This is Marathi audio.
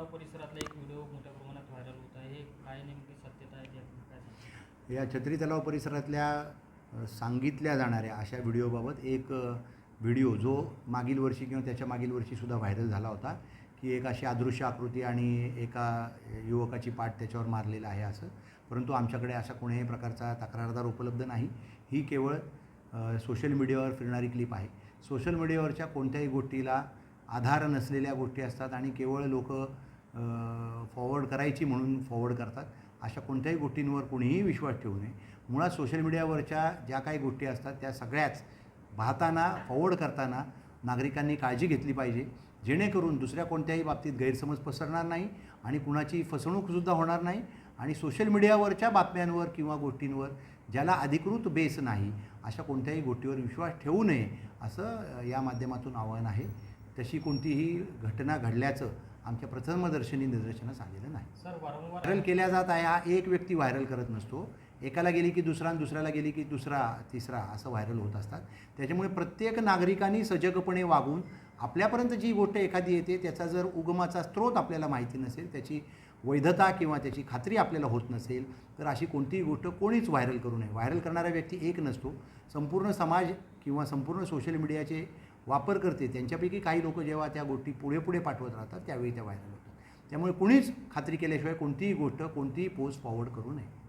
तलाव परिसरातला एक व्हिडिओ मोठ्या प्रमाणात व्हायरल होत आहे. हे काय नेमकी सत्यता आहे ते या छत्री तलाव परिसरातल्या सांगितल्या जाणाऱ्या अशा व्हिडिओबाबत एक व्हिडिओ जो मागील वर्षी किंवा त्याच्या मागील वर्षीसुद्धा व्हायरल झाला होता की एक अशी अदृश्य आकृती आणि एका युवकाची पाठ त्याच्यावर मारलेला आहे असं. परंतु आमच्याकडे अशा कोणत्याही प्रकारचा तक्रारदार उपलब्ध नाही. ही केवळ सोशल मीडियावर फिरणारी क्लिप आहे. सोशल मीडियावरच्या कोणत्याही गोष्टीला आधार नसलेल्या गोष्टी असतात आणि केवळ लोक फॉरवर्ड करायची म्हणून फॉरवर्ड करतात. अशा कोणत्याही गोष्टींवर कोणीही विश्वास ठेवू नये. मुळात सोशल मीडियावरच्या ज्या काही गोष्टी असतात त्या सगळ्याच पाहताना फॉरवर्ड करताना नागरिकांनी काळजी घेतली पाहिजे. जेणेकरून दुसऱ्या कोणत्याही बाबतीत गैरसमज पसरणार नाही आणि कुणाची फसवणूकसुद्धा होणार नाही. आणि सोशल मीडियावरच्या बातम्यांवर किंवा गोष्टींवर ज्याला अधिकृत बेस नाही अशा कोणत्याही गोष्टीवर विश्वास ठेवू नये असं या माध्यमातून आव्हान आहे. तशी कोणतीही घटना घडल्याचं आमच्या प्रथमदर्शनी निदर्शनास आलेलं नाही. सर वारंवार व्हायरल केल्या जात आहे हा एक व्यक्ती व्हायरल करत नसतो. एकाला गेली की दुसरा आणि दुसऱ्याला गेली की दुसरा तिसरा असं व्हायरल होत असतात. त्याच्यामुळे प्रत्येक नागरिकांनी सजगपणे वागून आपल्यापर्यंत जी गोष्ट एखादी येते त्याचा जर उगमाचा स्रोत आपल्याला माहिती नसेल त्याची वैधता किंवा त्याची खात्री आपल्याला होत नसेल तर अशी कोणतीही गोष्ट कोणीच व्हायरल करू नये. व्हायरल करणारा व्यक्ती एक नसतो. संपूर्ण समाज किंवा संपूर्ण सोशल मीडियाचे वापर करते. त्यांच्यापैकी काही लोक जेव्हा त्या गोष्टी पुढे पुढे पाठवत राहतात त्यावेळी त्या व्हायरल होतात. त्यामुळे कुणीच खात्री केल्याशिवाय कोणतीही गोष्ट कोणतीही पोस्ट फॉरवर्ड करू नये.